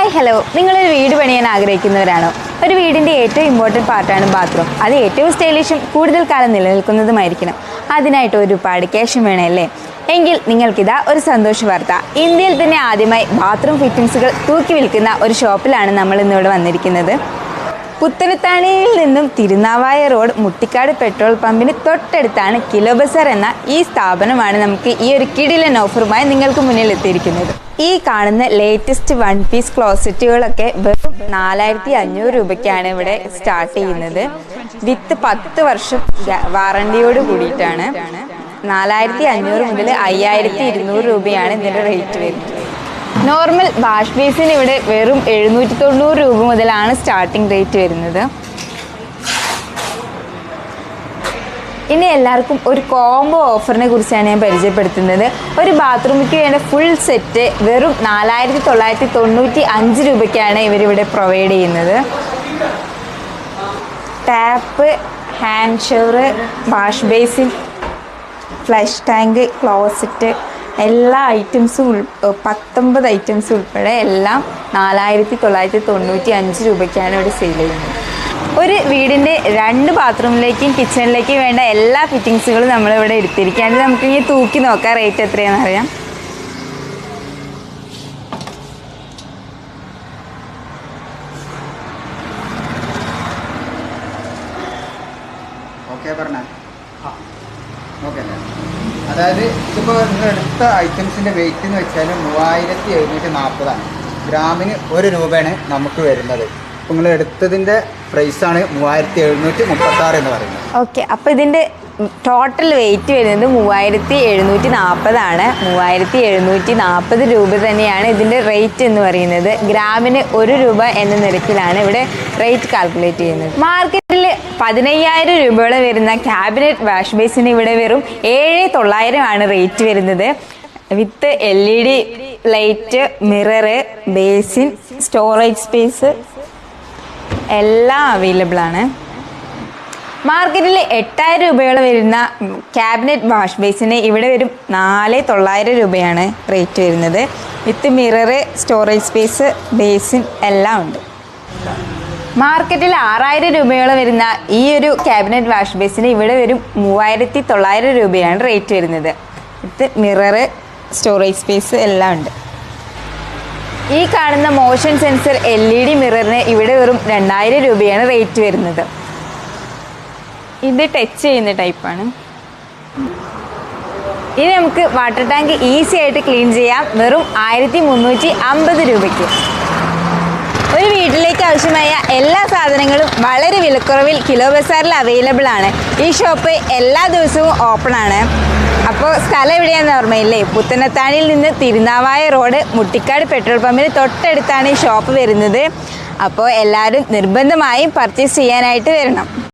Hi hello നിങ്ങളൊരു വീട് പണിയാൻ ആഗ്രഹിക്കുന്നവരാണോ? ഒരു വീടിന്റെ ഏറ്റവും ഇമ്പോർട്ടന്റ് പാർട്ടാണ് ബാത്റൂം അത് ഏറ്റവും സ്റ്റൈലിഷും കൂടുതൽ കാലം നിലനിൽക്കുന്നതുമായിരിക്കണം. അതിനായിട്ട് ഒരുപാട് ക്യാഷും വേണമല്ലേ? എങ്കിൽ നിങ്ങൾക്കിതാ ഒരു സന്തോഷ വാർത്ത. ഇന്ത്യയിൽ തന്നെ ആദ്യമായി ബാത്റൂം ഫിറ്റിംഗ്സുകൾ തൂക്കി വിൽക്കുന്ന ഒരു ഷോപ്പിലാണ് നമ്മൾ ഇന്നിവിടെ വന്നിരിക്കുന്നത്. പുത്തനത്താണിയിൽ നിന്നും തിരുനാവായ റോഡ് മുട്ടിക്കാട് പെട്രോൾ പമ്പിന് തൊട്ടടുത്താണ് കിലോ ബസാർ എന്ന ഈ സ്ഥാപനമാണ് നമുക്ക് ഈ ഒരു കിടിലൻ ഓഫറുമായി നിങ്ങൾക്ക് മുന്നിൽ എത്തിയിരിക്കുന്നത്. ഈ കാണുന്ന ലേറ്റസ്റ്റ് വൺ പീസ് ക്ലോസറ്റുകളൊക്കെ വെറും നാലായിരത്തി അഞ്ഞൂറ് രൂപയ്ക്കാണ് ഇവിടെ സ്റ്റാർട്ട് ചെയ്യുന്നത്. വിത്ത് പത്ത് വർഷം വാറണ്ടിയോട് കൂടിയിട്ടാണ്. നാലായിരത്തി അഞ്ഞൂറ് മുതൽ അയ്യായിരത്തി ഇരുന്നൂറ് രൂപയാണ് ഇതിന്റെ റേറ്റ് വരുന്നത്. നോർമൽ വാഷ് ബേസിന് ഇവിടെ വെറും എഴുന്നൂറ്റി തൊണ്ണൂറ് രൂപ മുതലാണ് സ്റ്റാർട്ടിംഗ് റേറ്റ് വരുന്നത്. ഇനി എല്ലാവർക്കും ഒരു കോംബോ ഓഫറിനെ കുറിച്ചാണ് ഞാൻ പരിചയപ്പെടുത്തുന്നത്. ഒരു ബാത്റൂമിക്ക് വേണ്ട ഫുൾ സെറ്റ് വെറും നാലായിരത്തി തൊള്ളായിരത്തി തൊണ്ണൂറ്റി അഞ്ച് രൂപയ്ക്കാണ് ഇവരിവിടെ പ്രൊവൈഡ് ചെയ്യുന്നത്. Tap hand shower wash basin flush tank closet എല്ലാ ഐറ്റംസും ഉൾ പത്തൊമ്പത് ഐറ്റംസ് ഉൾപ്പെടെ എല്ലാം നാലായിരത്തി തൊള്ളായിരത്തി തൊണ്ണൂറ്റി അഞ്ച് രൂപയ്ക്കാണ് ഇവിടെ സെയിൽ ചെയ്യുന്നത്. ഒരു വീടിന്റെ രണ്ട് ബാത്റൂമിലേക്കും കിച്ചണിലേക്കും വേണ്ട എല്ലാ ഫിറ്റിങ്സുകളും നമ്മളിവിടെ എടുത്തിരിക്കുകയാണ്. നമുക്ക് ഇനി തൂക്കി നോക്കാം. റേറ്റ് എത്രയാണെന്ന് അറിയാം. ഓക്കെ പറഞ്ഞ. അതായത് ഇതിപ്പോൾ നിങ്ങൾ എടുത്ത ഐറ്റംസിന്റെ വെയിറ്റ് എന്ന് വെച്ചാൽ മൂവായിരത്തി എഴുന്നൂറ്റി നാൽപ്പതാണ് ഗ്രാമിന് ഒരു രൂപയാണ് നമുക്ക് വരുന്നത്. നിങ്ങൾ എടുത്തതിന്റെ പ്രൈസാണ് മൂവായിരത്തി എഴുന്നൂറ്റി മുപ്പത്താറ് എന്ന് പറയുന്നത്. ഓക്കെ അപ്പോൾ ഇതിന്റെ ടോട്ടൽ വെയിറ്റ് വരുന്നത് മൂവായിരത്തി എഴുന്നൂറ്റി നാൽപ്പതാണ് മൂവായിരത്തി എഴുന്നൂറ്റി നാൽപ്പത് രൂപ തന്നെയാണ് ഇതിന്റെ റേറ്റ് എന്ന് പറയുന്നത്. ഗ്രാമിന് ഒരു രൂപ എന്ന നിരക്കിലാണ് ഇവിടെ റേറ്റ് കാൽക്കുലേറ്റ് ചെയ്യുന്നത്. മാർക്കറ്റിൽ പതിനയ്യായിരം രൂപയോളം വരുന്ന ക്യാബിനറ്റ് വാഷ് ബേസിന് ഇവിടെ വെറും ഏഴ് തൊള്ളായിരം ആണ് റേറ്റ് വരുന്നത്. With L E D light mirror basin storage space എല്ലാം അവൈലബിൾ ആണ്. മാർക്കറ്റിൽ എട്ടായിരം രൂപയോളം വരുന്ന ക്യാബിനറ്റ് വാഷ് ബേസിന് ഇവിടെ വരും നാല് തൊള്ളായിരം രൂപയാണ് റേറ്റ് വരുന്നത്. With mirror storage space basin എല്ലാം ഉണ്ട്. മാർക്കറ്റിൽ ആറായിരം രൂപയോളം വരുന്ന ഈ ഒരു ക്യാബിനറ്റ് വാഷ് ബേസിന് ഇവിടെ വരും മൂവായിരത്തി തൊള്ളായിരം രൂപയാണ് റേറ്റ് വരുന്നത്. ഇത് മിററ് സ്റ്റോറേജ് സ്പേസ് എല്ലാം ഉണ്ട്. ഈ കാണുന്ന motion sensor L E D മിററിന് ഇവിടെ വെറും രണ്ടായിരം രൂപയാണ് റേറ്റ് വരുന്നത്. ഇത് ടച്ച് ചെയ്യുന്ന ടൈപ്പാണ് ഇനി നമുക്ക് വാട്ടർ ടാങ്ക് ഈസി ആയിട്ട് ക്ലീൻ ചെയ്യാം. വെറും ആയിരത്തി മുന്നൂറ്റി അമ്പത് രൂപയ്ക്ക്. ഒരു വീട്ടിലേക്ക് ആവശ്യമായ എല്ലാ സാധനങ്ങളും വളരെ വിലക്കുറവിൽ കിലോ ബസാറിൽ അവൈലബിൾ ആണ്. ഈ ഷോപ്പ് എല്ലാ ദിവസവും ഓപ്പൺ ആണ്. അപ്പോൾ സ്ഥലം എവിടെയാണെന്ന് ഓർമ്മയില്ലേ? പുത്തനത്താണിയിൽ നിന്ന് തിരുനാവായ റോഡ് മുട്ടിക്കാട് പെട്രോൾ പമ്പിന് തൊട്ടടുത്താണ് ഈ ഷോപ്പ് വരുന്നത്. അപ്പോൾ എല്ലാവരും നിർബന്ധമായും പർച്ചേസ് ചെയ്യാനായിട്ട് വരണം.